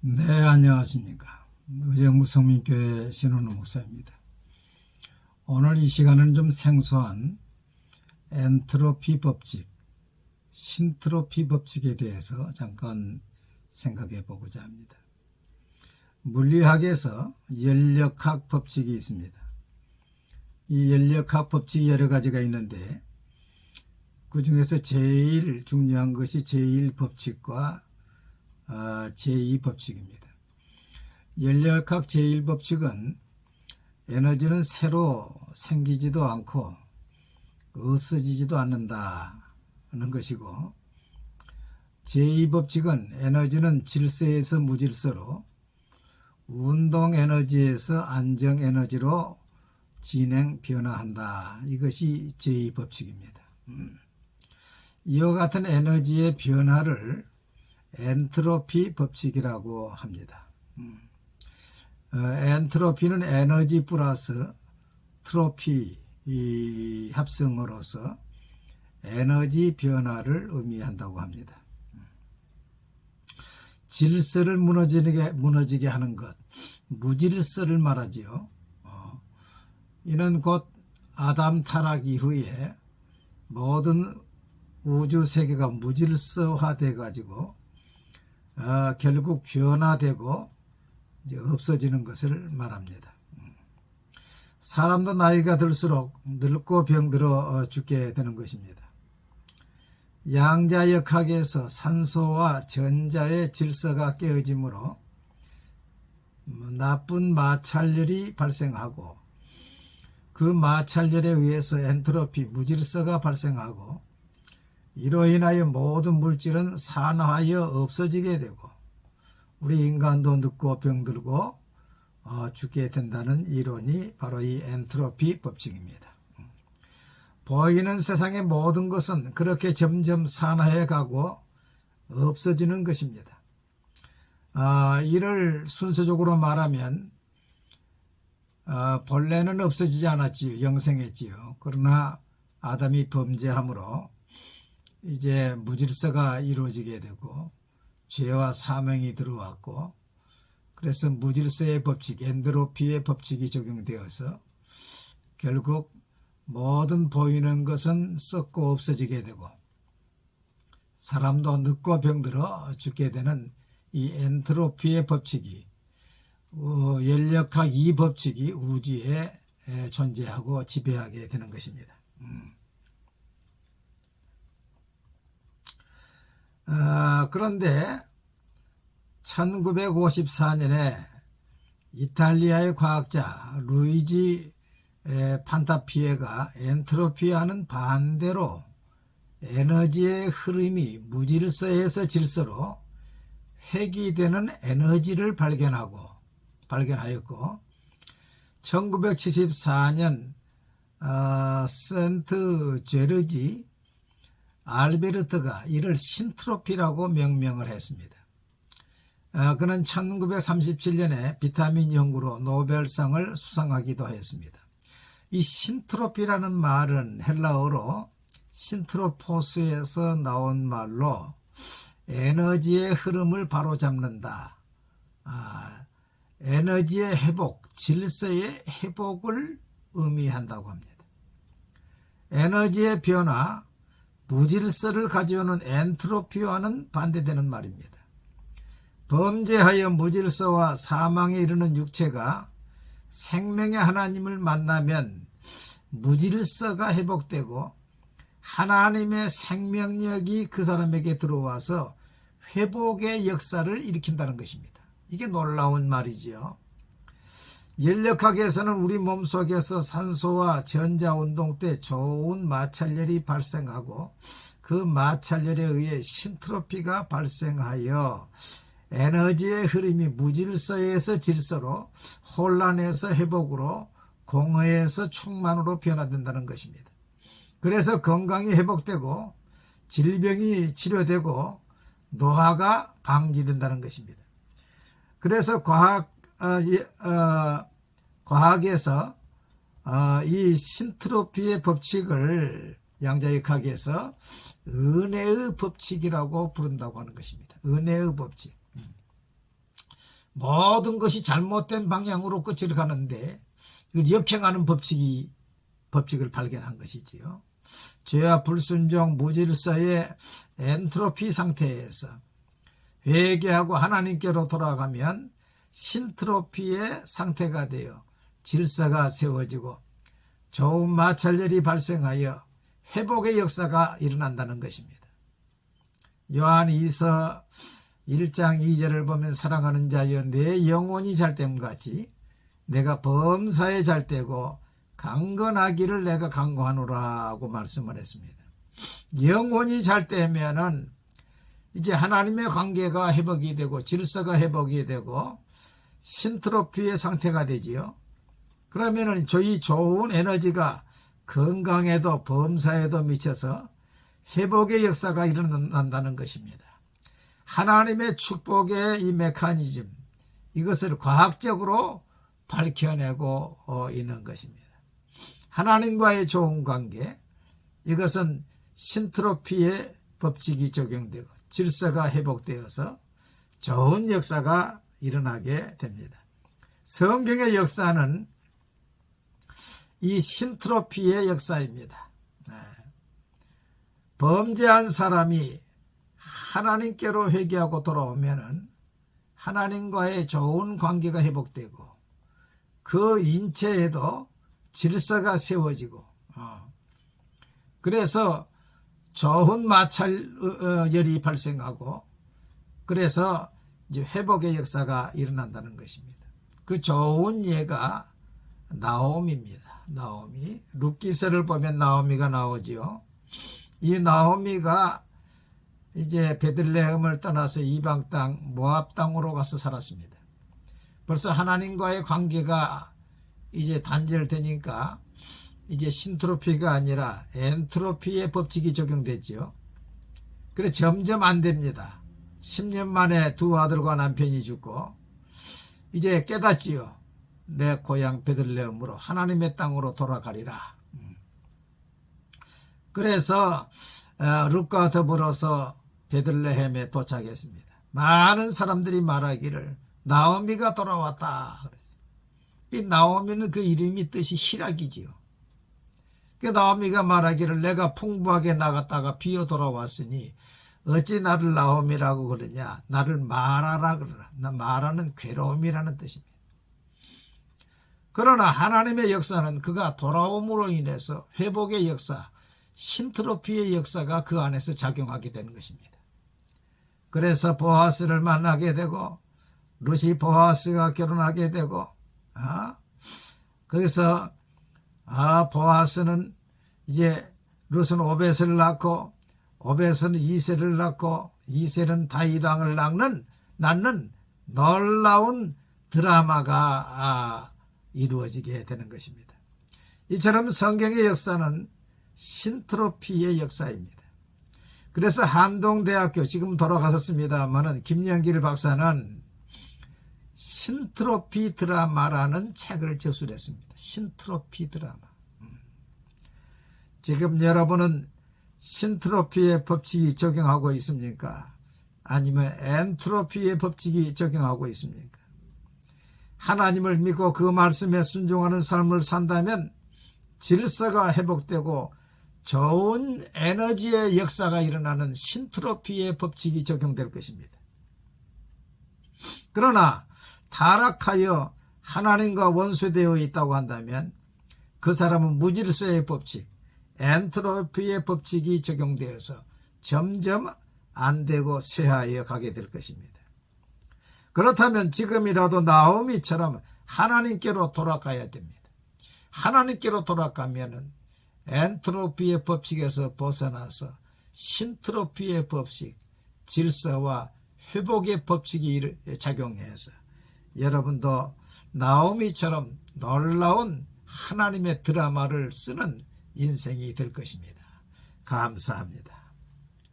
네, 안녕하십니까. 의정부 성민교회 신원우 목사입니다. 오늘 이 시간은 좀 생소한 엔트로피 법칙, 신트로피 법칙에 대해서 잠깐 생각해 보고자 합니다. 물리학에서 연력학 법칙이 있습니다. 이 연력학 법칙이 여러 가지가 있는데 그 중에서 제일 중요한 것이 제1 법칙과 어, 제2법칙입니다. 연력학 제1법칙은 에너지는 새로 생기지도 않고 없어지지도 않는다는 것이고 제2법칙은 에너지는 질서에서 무질서로 운동 에너지에서 안정 에너지로 진행 변화한다. 이것이 제2법칙입니다. 음. 이와 같은 에너지의 변화를 엔트로피 법칙이라고 합니다. 음. 어, 엔트로피는 에너지 플러스 트로피 이 합성어로서 에너지 변화를 의미한다고 합니다. 음. 질서를 무너지게, 무너지게 하는 것, 무질서를 말하지요. 어, 이는 곧 아담 타락 이후에 모든 우주 세계가 무질서화돼 가지고 어, 결국 변화되고 이제 없어지는 것을 말합니다. 사람도 나이가 들수록 늙고 병들어 어, 죽게 되는 것입니다. 양자역학에서 산소와 전자의 질서가 깨어지므로 나쁜 마찰열이 발생하고 그 마찰열에 의해서 엔트로피 무질서가 발생하고 이로 인하여 모든 물질은 산화하여 없어지게 되고 우리 인간도 늙고 병들고 어, 죽게 된다는 이론이 바로 이 엔트로피 법칙입니다. 보이는 세상의 모든 것은 그렇게 점점 산화해 가고 없어지는 것입니다. 아, 이를 순서적으로 말하면 아, 본래는 없어지지 않았지요. 영생했지요. 그러나 아담이 범죄함으로 이제 무질서가 이루어지게 되고 죄와 사명이 들어왔고 그래서 무질서의 법칙, 엔드로피의 법칙이 적용되어서 결국 모든 보이는 것은 썩고 없어지게 되고 사람도 늙고 병들어 죽게 되는 이 엔트로피의 법칙이 어, 연력학 이 법칙이 우주에 존재하고 지배하게 되는 것입니다. 음. 어, 그런데 1954년에 이탈리아의 과학자 루이지 판타피에가 엔트로피와는 반대로 에너지의 흐름이 무질서에서 질서로 회귀되는 에너지를 발견하고 발견하였고 1974년 어, 센트 제르지 알베르트가 이를 신트로피라고 명명을 했습니다. 어, 그는 1937년에 비타민 연구로 노벨상을 수상하기도 했습니다. 이 신트로피라는 말은 헬라어로 신트로포스에서 나온 말로 에너지의 흐름을 바로잡는다. 아, 에너지의 회복, 질서의 회복을 의미한다고 합니다. 에너지의 변화, 무질서를 가져오는 엔트로피와는 반대되는 말입니다. 범죄하여 무질서와 사망에 이르는 육체가 생명의 하나님을 만나면 무질서가 회복되고 하나님의 생명력이 그 사람에게 들어와서 회복의 역사를 일으킨다는 것입니다. 이게 놀라운 말이지요. 연력학에서는 우리 몸속에서 산소와 전자운동 때 좋은 마찰열이 발생하고 그 마찰열에 의해 신트로피가 발생하여 에너지의 흐름이 무질서에서 질서로 혼란에서 회복으로 공허에서 충만으로 변화된다는 것입니다. 그래서 건강이 회복되고 질병이 치료되고 노화가 방지된다는 것입니다. 그래서 과학 과학에서 어, 이 신트로피의 법칙을 양자역학에서 은혜의 법칙이라고 부른다고 하는 것입니다. 은혜의 법칙. 음. 모든 것이 잘못된 방향으로 끝을 가는데 이걸 역행하는 법칙이 법칙을 발견한 것이지요. 죄와 불순종, 무질서의 엔트로피 상태에서 회개하고 하나님께로 돌아가면 신트로피의 상태가 되어 질서가 세워지고 좋은 마찰열이 발생하여 회복의 역사가 일어난다는 것입니다. 요한 2서 1장 2절을 보면 사랑하는 자여 내 영혼이 잘됨 같이 내가 범사에 잘되고 강건하기를 내가 강구하노라고 말씀을 했습니다. 영혼이 잘되면은 이제 하나님의 관계가 회복이 되고 질서가 회복이 되고 신트로피의 상태가 되지요. 그러면은 저희 좋은 에너지가 건강에도 범사에도 미쳐서 회복의 역사가 일어난다는 것입니다. 하나님의 축복의 이 메커니즘 이것을 과학적으로 밝혀내고 어, 있는 것입니다. 하나님과의 좋은 관계 이것은 신트로피의 법칙이 적용되고 질서가 회복되어서 좋은 역사가 일어나게 됩니다. 성경의 역사는 이 신트로피의 역사입니다. 네. 범죄한 사람이 하나님께로 회개하고 돌아오면은 하나님과의 좋은 관계가 회복되고 그 인체에도 질서가 세워지고 어. 그래서 좋은 마찰열이 발생하고 그래서 이제 회복의 역사가 일어난다는 것입니다. 그 좋은 예가 나옴입니다. 나오미 룻기서를 보면 나오미가 나오지요. 이 나오미가 이제 베들레헴을 떠나서 이방 땅 모압 땅으로 가서 살았습니다. 벌써 하나님과의 관계가 이제 단절되니까 이제 신트로피가 아니라 엔트로피의 법칙이 적용됐죠. 그래 점점 안 됩니다. 10년 만에 두 아들과 남편이 죽고 이제 깨닫지요. 내 고향 베들레헴으로 하나님의 땅으로 돌아가리라. 음. 그래서 어, 룻과 더불어서 베들레헴에 도착했습니다. 많은 사람들이 말하기를 나오미가 돌아왔다. 이 나오미는 그 이름이 뜻이 희락이지요. 그 나오미가 말하기를 내가 풍부하게 나갔다가 비어 돌아왔으니 어찌 나를 나오미라고 그러냐? 나를 말하라 그러라. 나 말하는 괴로움이라는 뜻입니다. 그러나 하나님의 역사는 그가 돌아옴으로 인해서 회복의 역사 신트로피의 역사가 그 안에서 작용하게 되는 것입니다. 그래서 보아스를 만나게 되고 루시 보아스가 결혼하게 되고 아 그래서 아 보아스는 이제 룻은 오벳을 낳고 오벳은 이세를 낳고 이세는 다이당을 낳는 낳는 놀라운 드라마가 아, 이루어지게 되는 것입니다. 이처럼 성경의 역사는 신트로피의 역사입니다. 그래서 한동대학교 지금 돌아가셨습니다만은 김영길 박사는 신트로피 드라마라는 책을 저술했습니다. 신트로피 드라마. 음. 지금 여러분은 신트로피의 법칙이 적용하고 있습니까? 아니면 엔트로피의 법칙이 적용하고 있습니까? 하나님을 믿고 그 말씀에 순종하는 삶을 산다면 질서가 회복되고 좋은 에너지의 역사가 일어나는 신트로피의 법칙이 적용될 것입니다. 그러나 타락하여 하나님과 원수되어 있다고 한다면 그 사람은 무질서의 법칙, 엔트로피의 법칙이 적용되어서 점점 안 되고 쇠하여 가게 될 것입니다. 그렇다면 지금이라도 나오미처럼 하나님께로 돌아가야 됩니다. 하나님께로 돌아가면은 엔트로피의 법칙에서 벗어나서 신트로피의 법칙, 질서와 회복의 법칙이 작용해서 여러분도 나오미처럼 놀라운 하나님의 드라마를 쓰는 인생이 될 것입니다. 감사합니다.